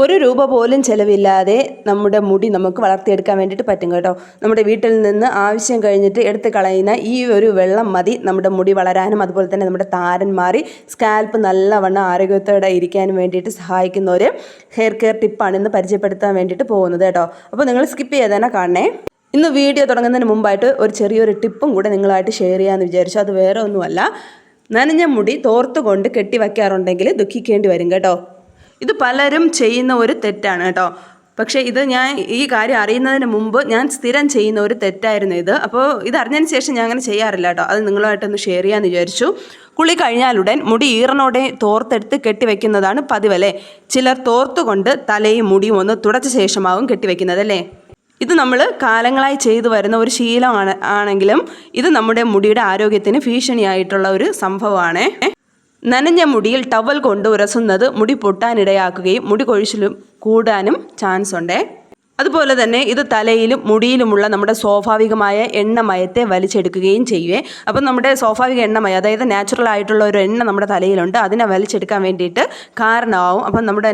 ഒരു രൂപ പോലും ചിലവില്ലാതെ നമ്മുടെ മുടി നമുക്ക് വളർത്തിയെടുക്കാൻ വേണ്ടിയിട്ട് പറ്റും കേട്ടോ. നമ്മുടെ വീട്ടിൽ നിന്ന് ആവശ്യം കഴിഞ്ഞിട്ട് എടുത്ത് കളയുന്ന ഈ ഒരു വെള്ളം മതി. നമ്മുടെ മുടി വളരാനും അതുപോലെ തന്നെ നമ്മുടെ താരൻ മാറി സ്കാൽപ്പ് നല്ലവണ്ണം ആരോഗ്യത്തോടെ ഇരിക്കാനും വേണ്ടിയിട്ട് സഹായിക്കുന്ന ഒരു ഹെയർ കെയർ ടിപ്പാണ് ഇന്ന് പരിചയപ്പെടുത്താൻ വേണ്ടിയിട്ട് പോകുന്നത് കേട്ടോ. അപ്പോൾ നിങ്ങൾ സ്കിപ്പ് ചെയ്ത് തന്നെ കാണണേ. ഇന്ന് വീഡിയോ തുടങ്ങുന്നതിന് മുമ്പായിട്ട് ഒരു ചെറിയൊരു ടിപ്പും കൂടെ നിങ്ങളായിട്ട് ഷെയർ ചെയ്യാമെന്ന് വിചാരിച്ചു. അത് വേറെ ഒന്നുമല്ല. നനഞ്ഞ മുടി തോർത്തുകൊണ്ട് കെട്ടി വയ്ക്കാറുണ്ടെങ്കിൽ ദുഃഖിക്കേണ്ടി വരും കേട്ടോ. ഇത് പലരും ചെയ്യുന്ന ഒരു തെറ്റാണ് കേട്ടോ. പക്ഷേ ഇത് ഞാൻ ഈ കാര്യം അറിയുന്നതിന് മുമ്പ് ഞാൻ സ്ഥിരം ചെയ്യുന്ന ഒരു തെറ്റായിരുന്നു ഇത്. അപ്പോൾ ഇത് അറിഞ്ഞതിന് ശേഷം ഞാൻ അങ്ങനെ ചെയ്യാറില്ല കേട്ടോ. അത് നിങ്ങളുമായിട്ടൊന്ന് ഷെയർ ചെയ്യാമെന്ന് വിചാരിച്ചു. കുളി കഴിഞ്ഞാലുടൻ മുടി ഈറനോടെ തോർത്തെടുത്ത് കെട്ടിവെക്കുന്നതാണ് പതിവല്ലേ? ചിലർ തോർത്തുകൊണ്ട് തലയും മുടിയും ഒന്ന് തുടച്ച ശേഷമാവും കെട്ടിവെക്കുന്നത് അല്ലേ? ഇത് നമ്മൾ കാലങ്ങളായി ചെയ്തു വരുന്ന ഒരു ശീലമാണ് ആണെങ്കിലും ഇത് നമ്മുടെ മുടിയുടെ ആരോഗ്യത്തിന് ഭീഷണിയായിട്ടുള്ള ഒരു സംഭവമാണ്. നനഞ്ഞ മുടിയിൽ ടവൽ കൊണ്ട് ഉരസുന്നത് മുടി പൊട്ടാനിടയാക്കുകയും മുടി കൊഴിച്ചിലും കൂടാനും ചാൻസ് ഉണ്ട്. അതുപോലെ തന്നെ ഇത് തലയിലും മുടിയിലുമുള്ള നമ്മുടെ സ്വാഭാവികമായ എണ്ണമയത്തെ വലിച്ചെടുക്കുകയും ചെയ്യുവേ. അപ്പം നമ്മുടെ സ്വാഭാവിക എണ്ണമയം അതായത് നാച്ചുറൽ ആയിട്ടുള്ള ഒരു എണ്ണ നമ്മുടെ തലയിലുണ്ട് അതിനെ വലിച്ചെടുക്കാൻ വേണ്ടിയിട്ട് കാരണമാവും. അപ്പം നമ്മുടെ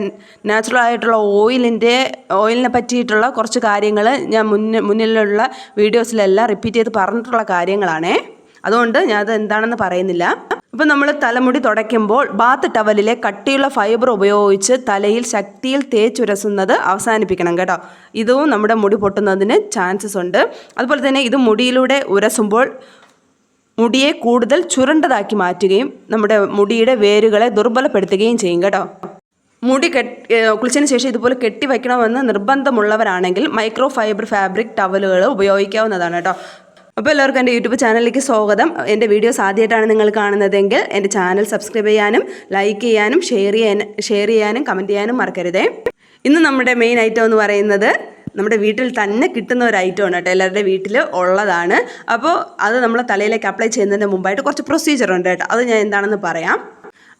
നാച്ചുറൽ ആയിട്ടുള്ള ഓയിലിന്റെ ഓയിലിനെ പറ്റിയിട്ടുള്ള കുറച്ച് കാര്യങ്ങൾ ഞാൻ മുന്നിൽ മുന്നിലുള്ള വീഡിയോസിലെല്ലാം റിപ്പീറ്റ് ചെയ്ത് പറഞ്ഞിട്ടുള്ള കാര്യങ്ങളാണേ. അതുകൊണ്ട് ഞാൻ അത് എന്താണെന്ന് പറയുന്നില്ല. അപ്പം നമ്മൾ തലമുടി തുടയ്ക്കുമ്പോൾ ബാത്ത് ടവലിലെ കട്ടിയുള്ള ഫൈബർ ഉപയോഗിച്ച് തലയിൽ ശക്തിയിൽ തേച്ചുരസുന്നത് അവസാനിപ്പിക്കണം കേട്ടോ. ഇതും നമ്മുടെ മുടി പൊട്ടുന്നതിന് ചാൻസസ് ഉണ്ട്. അതുപോലെ തന്നെ ഇത് മുടിയിലൂടെ ഉരസുമ്പോൾ മുടിയെ കൂടുതൽ ചുരുണ്ടതാക്കി മാറ്റുകയും നമ്മുടെ മുടിയുടെ വേരുകളെ ദുർബലപ്പെടുത്തുകയും ചെയ്യും കേട്ടോ. മുടി കെട്ടി കുളിച്ചതിന് ശേഷം ഇതുപോലെ കെട്ടി വയ്ക്കണമെന്ന് നിർബന്ധമുള്ളവരാണെങ്കിൽ മൈക്രോ ഫൈബർ ഫാബ്രിക് ടവലുകൾ ഉപയോഗിക്കാവുന്നതാണ് കേട്ടോ. അപ്പോൾ എല്ലാവർക്കും എന്റെ യൂട്യൂബ് ചാനലിലേക്ക് സ്വാഗതം. എന്റെ വീഡിയോസ് ആദ്യമായിട്ടാണ് നിങ്ങൾ കാണുന്നതെങ്കിൽ എന്റെ ചാനൽ സബ്സ്ക്രൈബ് ചെയ്യാനും ലൈക്ക് ചെയ്യാനും ഷെയർ ചെയ്യാൻ ഷെയർ ചെയ്യാനും കമന്റ് ചെയ്യാനും മറക്കരുതേ. ഇന്ന് നമ്മുടെ മെയിൻ ഐറ്റം എന്ന് പറയുന്നത് നമ്മുടെ വീട്ടിൽ തന്നെ കിട്ടുന്ന ഒരു ഐറ്റമാണ് കേട്ടോ. എല്ലാവരുടെ വീട്ടിൽ ഉള്ളതാണ്. അപ്പോൾ അത് നമ്മൾ തലയിലേക്ക് അപ്ലൈ ചെയ്യുന്നതിന് മുമ്പായിട്ട് കുറച്ച് പ്രൊസീജിയർ ഉണ്ട് കേട്ടോ. അത് ഞാൻ എന്താണെന്ന് പറയാം.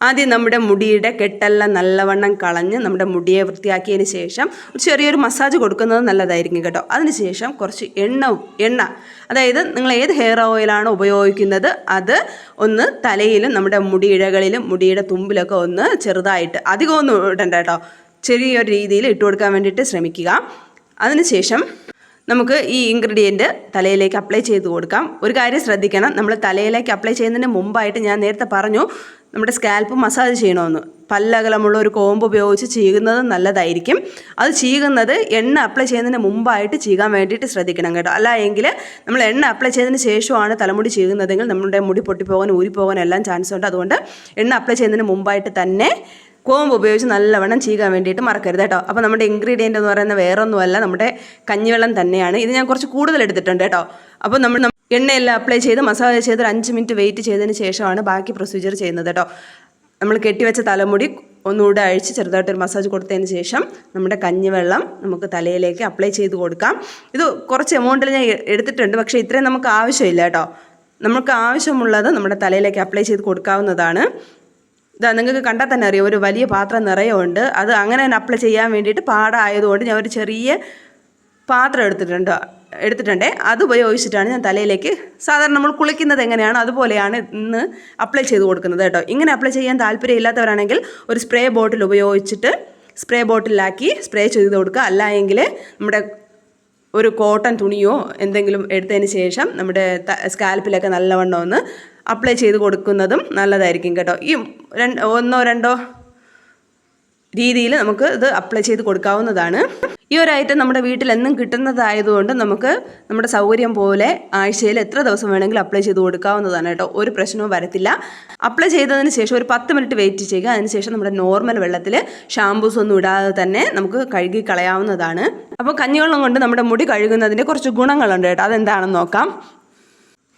ആദ്യം നമ്മുടെ മുടിയുടെ കെട്ടെല്ലാം നല്ലവണ്ണം കളഞ്ഞ് നമ്മുടെ മുടിയെ വൃത്തിയാക്കിയതിന് ശേഷം ഒരു ചെറിയൊരു മസാജ് കൊടുക്കുന്നത് നല്ലതായിരിക്കും കേട്ടോ. അതിനുശേഷം കുറച്ച് എണ്ണ എണ്ണ. അതായത് നിങ്ങൾ ഏത് ഹെയർ ഓയിലാണ് ഉപയോഗിക്കുന്നത് അത് ഒന്ന് തലയിലും നമ്മുടെ മുടിയിഴകളിലും മുടിയുടെ തുമ്പിലൊക്കെ ഒന്ന് ചെറുതായിട്ട് അധികമൊന്നും ഇടണ്ട കേട്ടോ. ചെറിയൊരു രീതിയിൽ ഇട്ട് കൊടുക്കാൻ വേണ്ടിയിട്ട് ശ്രമിക്കുക. അതിനുശേഷം നമുക്ക് ഈ ഇൻഗ്രീഡിയന്റ് തലയിലേക്ക് അപ്ലൈ ചെയ്ത് കൊടുക്കാം. ഒരു കാര്യം ശ്രദ്ധിക്കണം. നമ്മൾ തലയിലേക്ക് അപ്ലൈ ചെയ്യുന്നതിന് മുമ്പായിട്ട് ഞാൻ നേരത്തെ പറഞ്ഞു നമ്മുടെ സ്കാൽപ്പ് മസാജ് ചെയ്യണമെന്ന്. പല്ലകലമുള്ള ഒരു കോമ്പ് ഉപയോഗിച്ച് ചെയ്യുന്നത് നല്ലതായിരിക്കും. അത് ചെയ്യുന്നത് എണ്ണ അപ്ലൈ ചെയ്യുന്നതിന് മുമ്പായിട്ട് ചെയ്യാൻ വേണ്ടിയിട്ട് ശ്രദ്ധിക്കണം കേട്ടോ. അല്ല എങ്കിൽ നമ്മൾ എണ്ണ അപ്ലൈ ചെയ്തതിന് ശേഷമാണ് തലമുടി ചെയ്യുന്നതെങ്കിൽ നമ്മുടെ മുടി പൊട്ടിപ്പോകാൻ ഊരിപ്പോകാൻ എല്ലാം ചാൻസ് ഉണ്ട്. അതുകൊണ്ട് എണ്ണ അപ്ലൈ ചെയ്യുന്നതിന് മുമ്പായിട്ട് തന്നെ കോമ്പ് ഉപയോഗിച്ച് നല്ലവണ്ണം ചെയ്യാൻ വേണ്ടിയിട്ട് മറക്കരുത് കേട്ടോ. അപ്പോൾ നമ്മുടെ ഇൻഗ്രീഡിയന്റ് എന്ന് പറയുന്നത് വേറൊന്നുമല്ല നമ്മുടെ കഞ്ഞിവെള്ളം തന്നെയാണ്. ഇത് ഞാൻ കുറച്ച് കൂടുതൽ എടുത്തിട്ടുണ്ട് കേട്ടോ. അപ്പോൾ നമ്മൾ എണ്ണയെല്ലാം അപ്ലൈ ചെയ്ത് മസാജ് ചെയ്ത് ഒരു അഞ്ച് മിനിറ്റ് വെയിറ്റ് ചെയ്തതിന് ശേഷമാണ് ബാക്കി പ്രൊസീജിയർ ചെയ്യുന്നത് കേട്ടോ. നമ്മൾ കെട്ടിവെച്ച തലമുടി ഒന്നുകൂടെ അഴിച്ച് ചെറുതായിട്ടൊരു മസാജ് കൊടുത്തതിന് ശേഷം നമ്മുടെ കഞ്ഞിവെള്ളം നമുക്ക് തലയിലേക്ക് അപ്ലൈ ചെയ്ത് കൊടുക്കാം. ഇത് കുറച്ച് എമൗണ്ടിൽ ഞാൻ എടുത്തിട്ടുണ്ട് പക്ഷേ ഇത്രയും നമുക്ക് ആവശ്യമില്ല കേട്ടോ. നമുക്ക് ആവശ്യമുള്ളത് നമ്മുടെ തലയിലേക്ക് അപ്ലൈ ചെയ്ത് കൊടുക്കാവുന്നതാണ്. ഇതാ നിങ്ങൾക്ക് കണ്ടാൽ തന്നെ അറിയാം ഒരു വലിയ പാത്രം നിറയുണ്ട് അത് അങ്ങനെ തന്നെ അപ്ലൈ ചെയ്യാൻ വേണ്ടിയിട്ട് പാടായതുകൊണ്ട് ഞാൻ ഒരു ചെറിയ പാത്രം എടുത്തിട്ടുണ്ട് എടുത്തിട്ടുണ്ടേ. അത് ഉപയോഗിച്ചിട്ടാണ് ഞാൻ തലയിലേക്ക് സാധാരണ നമ്മൾ കുളിക്കുന്നത് എങ്ങനെയാണോ അതുപോലെയാണ് ഇന്ന് അപ്ലൈ ചെയ്ത് കൊടുക്കുന്നത് കേട്ടോ. ഇങ്ങനെ അപ്ലൈ ചെയ്യാൻ താല്പര്യമില്ലാത്തവരാണെങ്കിൽ ഒരു സ്പ്രേ ബോട്ടിൽ ഉപയോഗിച്ചിട്ട് സ്പ്രേ ബോട്ടിലാക്കി സ്പ്രേ ചെയ്ത് കൊടുക്കുക. അല്ല എങ്കിൽ നമ്മുടെ ഒരു കോട്ടൺ തുണിയോ എന്തെങ്കിലും എടുത്തതിന് ശേഷം നമ്മുടെ സ്കാൽപ്പിലൊക്കെ നല്ലവണ്ണം ഒന്ന് അപ്ലൈ ചെയ്ത് കൊടുക്കുന്നതും നല്ലതായിരിക്കും കേട്ടോ. ഈ രണ്ട് ഒന്നോ രണ്ടോ രീതിയിൽ നമുക്ക് ഇത് അപ്ലൈ ചെയ്ത് കൊടുക്കാവുന്നതാണ്. ഈ ഒരു ഐറ്റം നമ്മുടെ വീട്ടിൽ എന്നും കിട്ടുന്നതായതുകൊണ്ട് നമുക്ക് നമ്മുടെ സൗകര്യം പോലെ ആഴ്ചയിൽ എത്ര ദിവസം വേണമെങ്കിലും അപ്ലൈ ചെയ്ത് കൊടുക്കാവുന്നതാണ് കേട്ടോ. ഒരു പ്രശ്നവും വരത്തില്ല. അപ്ലൈ ചെയ്തതിന് ശേഷം ഒരു പത്ത് മിനിറ്റ് വെയിറ്റ് ചെയ്യുക. അതിനുശേഷം നമ്മുടെ നോർമൽ വെള്ളത്തിൽ ഷാമ്പൂസ് ഒന്നും ഇടാതെ തന്നെ നമുക്ക് കഴുകി കളയാവുന്നതാണ്. അപ്പോൾ കഞ്ഞിവെള്ളം കൊണ്ട് നമ്മുടെ മുടി കഴുകുന്നതിന്റെ കുറച്ച് ഗുണങ്ങളുണ്ട് കേട്ടോ. അതെന്താണെന്ന് നോക്കാം.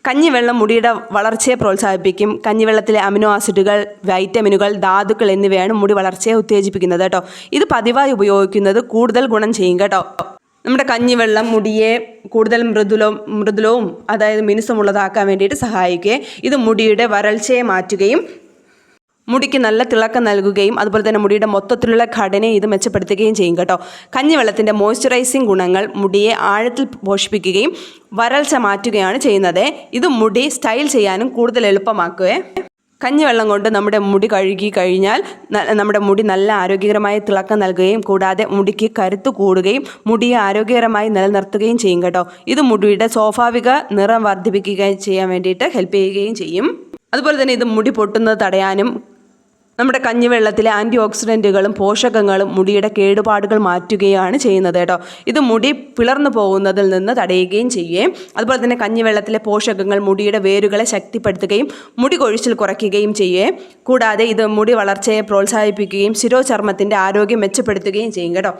കഞ്ഞിവെള്ളം മുടിയുടെ വളർച്ചയെ പ്രോത്സാഹിപ്പിക്കും. കഞ്ഞിവെള്ളത്തിലെ അമിനോ ആസിഡുകൾ വൈറ്റമിനുകൾ ധാതുക്കൾ എന്നിവയാണ് മുടി വളർച്ചയെ ഉത്തേജിപ്പിക്കുന്നത് കേട്ടോ. ഇത് പതിവായി ഉപയോഗിക്കുന്നത് കൂടുതൽ ഗുണം ചെയ്യും കേട്ടോ. നമ്മുടെ കഞ്ഞിവെള്ളം മുടിയെ കൂടുതൽ മൃദുലവും മൃദുലവും അതായത് മിനുസമുള്ളതാക്കാൻ വേണ്ടിയിട്ട് സഹായിക്കുകയും ഇത് മുടിയുടെ വരൾച്ചയെ മാറ്റുകയും മുടിക്ക് നല്ല തിളക്കം നൽകുകയും അതുപോലെ തന്നെ മുടിയുടെ മൊത്തത്തിലുള്ള ഘടനയെ ഇത് മെച്ചപ്പെടുത്തുകയും ചെയ്യും കേട്ടോ. കഞ്ഞിവെള്ളത്തിന്റെ മോയ്സ്ചറൈസിങ് ഗുണങ്ങൾ മുടിയെ ആഴത്തിൽ പോഷിപ്പിക്കുകയും വരൾച്ച മാറ്റുകയാണ് ചെയ്യുന്നത്. ഇത് മുടി സ്റ്റൈൽ ചെയ്യാനും കൂടുതൽ എളുപ്പമാക്കുകയെ കഞ്ഞിവെള്ളം കൊണ്ട് നമ്മുടെ മുടി കഴുകി കഴിഞ്ഞാൽ നമ്മുടെ മുടി നല്ല ആരോഗ്യകരമായ തിളക്കം നൽകുകയും കൂടാതെ മുടിക്ക് കരുത്ത് കൂടുകയും മുടിയെ ആരോഗ്യകരമായി നിലനിർത്തുകയും ചെയ്യും കേട്ടോ. ഇത് മുടിയുടെ സ്വാഭാവിക നിറം വർദ്ധിപ്പിക്കുകയും ചെയ്യാൻ വേണ്ടിയിട്ട് ഹെൽപ്പ് ചെയ്യുകയും ചെയ്യും. അതുപോലെ തന്നെ ഇത് മുടി പൊട്ടുന്നത് തടയാനും നമ്മുടെ കഞ്ഞിവെള്ളത്തിലെ ആന്റി ഓക്സിഡന്റുകളും പോഷകങ്ങളും മുടിയുടെ കേടുപാടുകൾ മാറ്റുകയാണ് ചെയ്യുന്നത് കേട്ടോ. ഇത് മുടി പിളർന്നു പോകുന്നതിൽ നിന്ന് തടയുകയും ചെയ്യുകയും അതുപോലെ തന്നെ കഞ്ഞിവെള്ളത്തിലെ പോഷകങ്ങൾ മുടിയുടെ വേരുകളെ ശക്തിപ്പെടുത്തുകയും മുടി കൊഴിച്ചിൽ കുറയ്ക്കുകയും ചെയ്യുകയും കൂടാതെ ഇത് മുടി വളർച്ചയെ പ്രോത്സാഹിപ്പിക്കുകയും ശിരോചർമ്മത്തിന്റെ ആരോഗ്യം മെച്ചപ്പെടുത്തുകയും ചെയ്യും കേട്ടോ.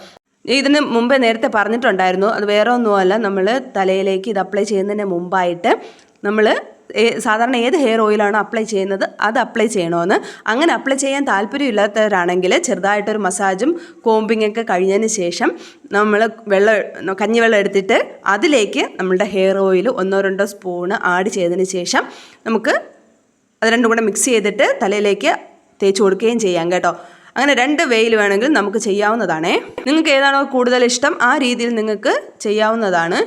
ഇതിന് മുമ്പേ നേരത്തെ പറഞ്ഞിട്ടുണ്ടായിരുന്നു. അത് വേറെ ഒന്നുമല്ല നമ്മൾ തലയിലേക്ക് ഇത് അപ്ലൈ ചെയ്യുന്നതിന് മുമ്പായിട്ട് നമ്മൾ സാധാരണ ഏത് ഹെയർ ഓയിലാണ് അപ്ലൈ ചെയ്യുന്നത് അത് അപ്ലൈ ചെയ്യണമെന്ന്. അങ്ങനെ അപ്ലൈ ചെയ്യാൻ താല്പര്യമില്ലാത്തവരാണെങ്കിൽ ചെറുതായിട്ടൊരു മസാജും കോമ്പിങ് ഒക്കെ കഴിഞ്ഞതിന് ശേഷം നമ്മൾ വെള്ളം കഞ്ഞിവെള്ളം എടുത്തിട്ട് അതിലേക്ക് നമ്മളുടെ ഹെയർ ഓയിൽ ഒന്നോ രണ്ടോ സ്പൂണ് ആഡ് ചെയ്തതിന് ശേഷം നമുക്ക് അത് രണ്ടും കൂടെ മിക്സ് ചെയ്തിട്ട് തലയിലേക്ക് തേച്ച് കൊടുക്കുകയും ചെയ്യാം കേട്ടോ. അങ്ങനെ രണ്ട് വേയിൽ വേണമെങ്കിൽ നമുക്ക് ചെയ്യാവുന്നതാണേ. നിങ്ങൾക്ക് ഏതാണോ കൂടുതൽ ഇഷ്ടം ആ രീതിയിൽ നിങ്ങൾക്ക് ചെയ്യാവുന്നതാണ്.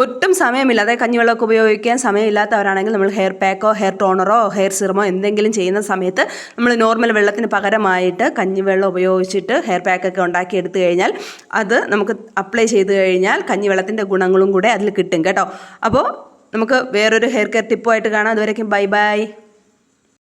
ഒട്ടും സമയമില്ല. അതായത് കഞ്ഞിവെള്ളമൊക്കെ ഉപയോഗിക്കാൻ സമയമില്ലാത്തവരാണെങ്കിൽ നമ്മൾ ഹെയർ പാക്കോ ഹെയർ ടോണറോ ഹെയർ സിറമോ എന്തെങ്കിലും ചെയ്യുന്ന സമയത്ത് നമ്മൾ നോർമൽ വെള്ളത്തിന് പകരമായിട്ട് കഞ്ഞിവെള്ളം ഉപയോഗിച്ചിട്ട് ഹെയർ പാക്കൊക്കെ ഉണ്ടാക്കി എടുത്തു കഴിഞ്ഞാൽ അത് നമുക്ക് അപ്ലൈ ചെയ്ത് കഴിഞ്ഞാൽ കഞ്ഞിവെള്ളത്തിന്റെ ഗുണങ്ങളും കൂടെ അതിൽ കിട്ടും കേട്ടോ. അപ്പോൾ നമുക്ക് വേറൊരു ഹെയർ കെയർ ടിപ്പുമായിട്ട് കാണാം. അതുവരേക്കും ബൈ ബൈ